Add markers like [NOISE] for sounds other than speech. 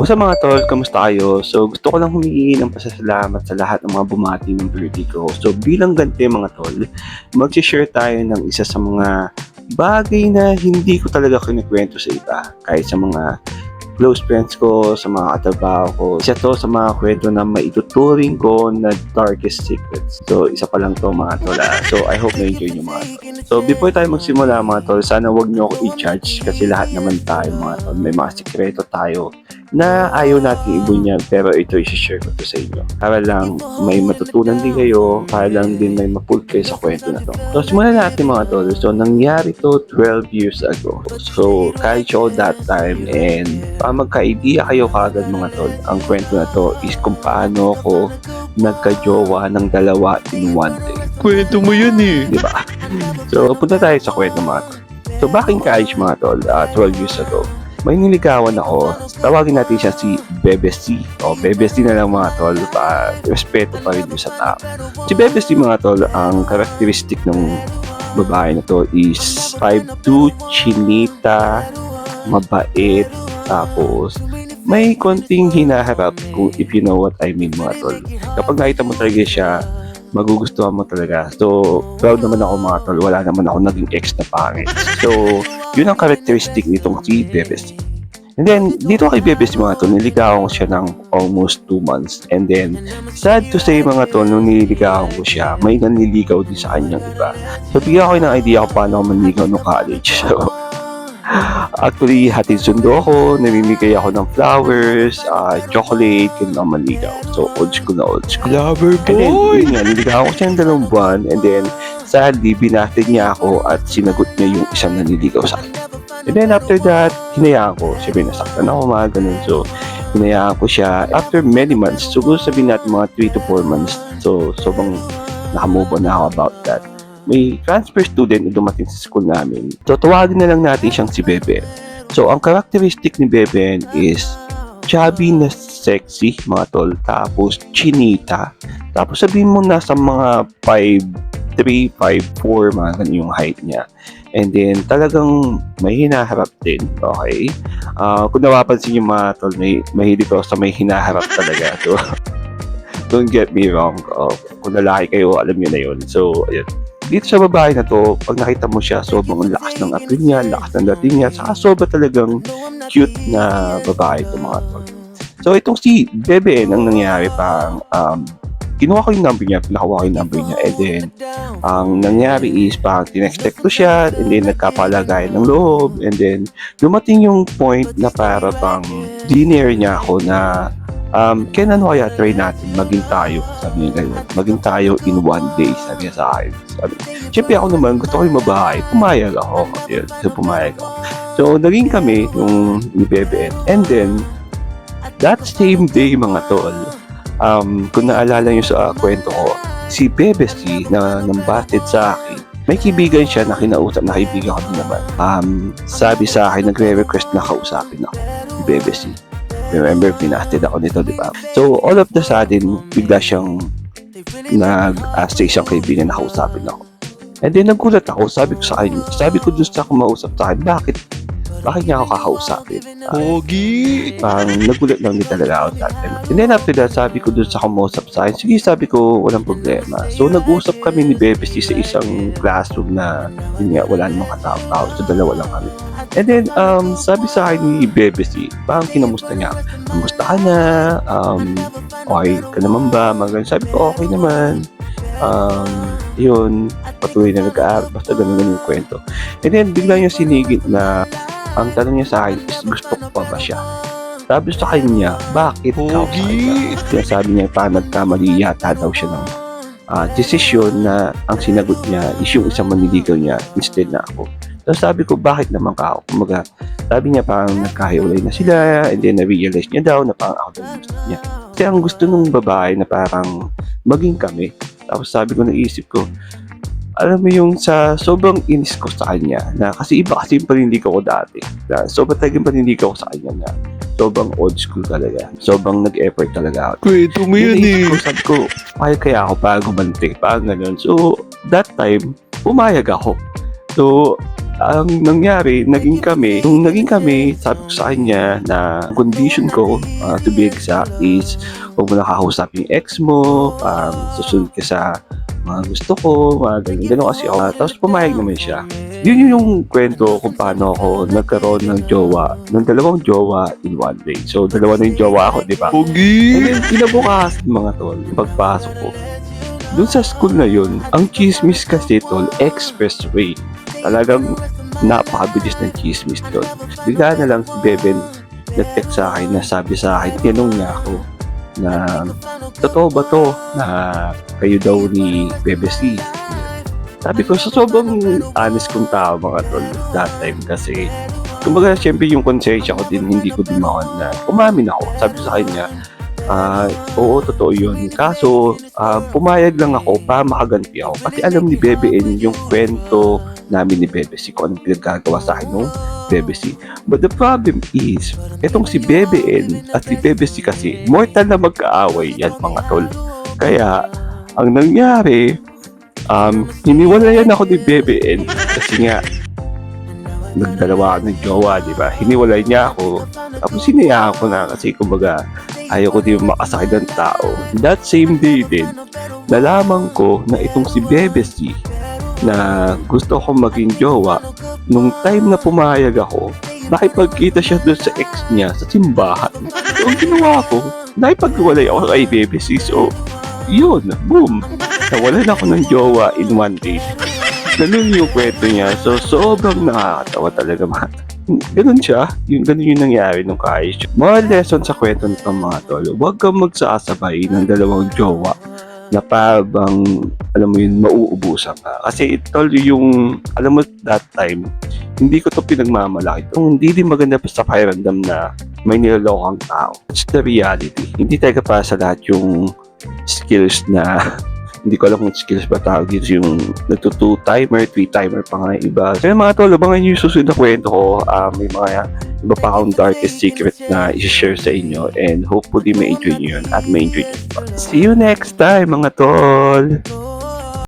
What's mga tol? Kamusta kayo? So gusto ko lang humingi ng pasasalamat sa lahat ng mga bumati ng birthday ko. So bilang ganti mga tol, mag-share tayo ng isa sa mga bagay na hindi ko talaga kinikwento sa iba. Kahit sa mga close friends ko, sa mga katrabaho ko. Isa to sa mga kwento na maituturing ko na darkest secrets. So isa pa lang to mga tol. ah. So I hope na-enjoy nyo mga tol. So before tayo magsimula mga tol, sana wag nyo ako i-charge kasi lahat naman tayo mga tol. May mga sikreto tayo na ayaw natin ibunyag pero ito i-share ko to sa inyo. Para lang may matutunan din kayo, para lang din may mapul kayo sa kwento na to. So simulan natin mga tol. So nangyari to 12 years ago. So college ako that time and para magka-idea kayo kagad mga tol, ang kwento na to is kung paano ako nagka-jowa ng dalawa in one day. Kwento mo yun eh. Di ba? So punta tayo sa kwento mga tol. So back in college mga tol, ah, 12 years ago, may niligawan ako. Tawagin natin siya si Bebe C. O Bebe C na lang mga tol. Pa, respeto pa rin sa tao. Si Bebe C mga tol, ang karakteristik ng babae na to is 5'2", chinita, mabait, tapos may konting hinaharap kung if you know what I mean mga tol. Kapag nakita mo talaga siya, magugustuhan mo talaga. So, proud naman ako mga tol. Wala naman ako naging ex na pangit. So, yun ang characteristic nitong si Bebes. And then, dito kay Bebes mga tol, niligawan ko siya ng almost 2 months. And then, sad to say mga tol, nung nililigawan ko siya, may nanliligaw din sa kanyang iba. So, bigyan ko ng idea kung paano ako manligaw nung college. [LAUGHS] So, actually, hatid sundo ako, namimigay ako ng flowers, ah, chocolate, yun ang manligaw. So, old school na old school. Lover And then, boy! yun nga, niligawan ko siya ng dalawang buwan and then, sadly, binatid niya ako at sinagot niya yung isang naniligaw sa akin. And then, after that, hinayaan ko. Siyempre, nasaktan ako, mga ganun. So, hinayaan ko siya. After many months, siguro sabihin natin mga 3 to 4 months. So, sobrang nakamove on na ako about that. May transfer student na dumating sa school namin. So, tawagin na lang natin siyang si Bebe. So, ang characteristic ni Bebe is chubby na sexy, mga tol. Tapos, chinita. Tapos, sabihin mo nasa mga 5'3", 5'4", mga ganun yung height niya. And then, talagang may hinaharap din, okay? Ah, kung napapansin yung mga tol, may, mahilig ako sa may hinaharap talaga. [LAUGHS] So, don't get me wrong. Oh, kung lalaki kayo, alam niyo na yun. So, ayun. Dito sa babae na to, pag nakita mo siya, sobrang lakas ng appeal niya, lakas ng dating niya, saka sobra talagang cute na babae ito mga tol. So, itong si Bebe, ang nangyari parang, um, kinuha ko yung number niya, pinakuha ko yung number niya, and then, ang nangyari is parang tinext ko siya, and then nagkapalagayan ng loob, and then, dumating yung point na para bang dinner niya ako na um, kailan kaya try natin maging tayo, sabi niya ganyan, maging tayo in one day, sabi niya sa akin. Sabi, Siyempre ako naman, gusto ko yung mabahay, pumayag ako. Yun, so pumayag ako. So, naging kami nung ni Bebe, and then, that same day mga tol, um, kung naalala niyo sa kwento ko, si Bebe si na nambatid sa akin, may kaibigan siya na kinausap na kaibigan ko naman. Um, sabi sa akin, nagre-request na kausapin ako, si Bebe si. Remember, pinatid ako nito, di ba? So, all of the sudden, bigla siyang nag-ask sa kaibigan na kausapin ako. And then, nagulat ako, sabi ko sa kanya, sabi ko doon sa kumausap sa akin, bakit, bakit niya ako kakausapin? Pogi! parang nagulat lang din talaga ako time. And then after that, sabi ko dun sa kumausap sa akin, sige sabi ko, walang problema. So nag-usap kami ni Bebesti sa isang classroom na, yun nga, wala namang katao-tao. So dalawa lang kami. And then, um, sabi sa akin ni Bebesti, parang kinamusta niya. Kamusta ka na? Um, okay ka naman ba? Mga ganun. Sabi ko, okay naman. Um, yun, patuloy na nag-aaral. Basta ganun-ganun yung kwento. And then, bigla niya sinigit na ang tanong niya sa akin is gusto ko pa ba siya? Sabi sa kanya, bakit ka! Kaya sabi niya, parang nagkamali yata daw siya ng ah, desisyon na ang sinagot niya is yung isang maniligaw niya instead na ako. So sabi ko, bakit naman ka ako? Kumaga, sabi niya parang nagkahiwalay na sila and then na-realize niya daw na parang ako daw gusto niya. Kasi ang gusto nung babae na parang maging kami. Tapos sabi ko, naisip ko, alam mo yung sa sobrang inis ko sa kanya na kasi iba kasi yung panindigaw ko dati. Na sobrang talagang panindigaw ko sa kanya na sobrang old school talaga. Sobrang nag-effort talaga ako. Kwento mo yun eh. Ko, sabi ko, pumayag kaya ako para gumanti, parang ganun. So, that time, pumayag ako. So, ang nangyari, naging kami, nung naging kami, sabi ko sa kanya na condition ko, uh, to be exact, is huwag mo nakausap yung ex mo, um, susunod ka sa mga gusto ko, mga ganyan. Ganun kasi ako. Tapos pumayag naman siya. Yun yun yung kwento kung paano ako nagkaroon ng jowa, ng dalawang jowa in one day. So, dalawa na yung jowa ako, di ba? And then, kinabukasan mga tol, pagpasok ko, dun sa school na yun, ang chismis kasi tol, expressway. Talagang napakabilis ng chismis tol. Bigla na lang si Beben nag-text sa akin na sabi sa akin, tinanong niya ako na totoo ba to na kayo daw ni Bebe C? Sabi ko, sa sobrang honest kong tao mga tol that time kasi kumbaga syempre yung konsensya ko din hindi ko din makon na umamin ako. Sabi sa kanya, Ah, oo, totoo yun. Kaso, ah, pumayag lang ako para makaganti ako. Kasi alam ni Bebe N yung kwento namin ni Bebe C kung anong pinagkagawa sa akin nung Bebe C. But the problem is, itong si Bebe N at si Bebe C kasi, mortal na magkaaway yan mga tol. Kaya, ang nangyari, um, hiniwalayan ako ni Bebe N kasi nga, nagdalawa ng jowa, di ba? Hiniwalay niya ako. Tapos sinayaan ko na kasi kumbaga ayaw ko din makasakit ng tao. That same day din, nalaman ko na itong si Bebe C na gusto ko maging jowa, nung time na pumayag ako, nakipagkita siya doon sa ex niya sa simbahan. So, ang ginawa ko, nakipagwalay ako kay Bebe C. So, yun, boom. Nawalan ako ng jowa in one day. Ganun yung kwento niya. So, sobrang nakakatawa talaga mga Ganun siya. Yung, ganun yung nangyari nung kaayos siya. Mga lesson sa kwento nito mga tol. Huwag kang magsasabay ng dalawang jowa na parang, alam mo yun, mauubusan ka. Kasi tol, yung, alam mo, that time, hindi ko to pinagmamalaki. Kung hindi din maganda pa sa pakiramdam na may nilolokang tao. It's the reality. Hindi talaga para sa lahat yung skills na [LAUGHS] hindi ko alam kung skills ba tawag dito yung nagto timer, three timer pa nga iba. Yun mga tol, abangan nyo yung susunod na kwento ko. Ah, may mga iba pa akong darkest secret na i-share sa inyo and hopefully may enjoy nyo yun at may enjoy nyo. See you next time mga tol!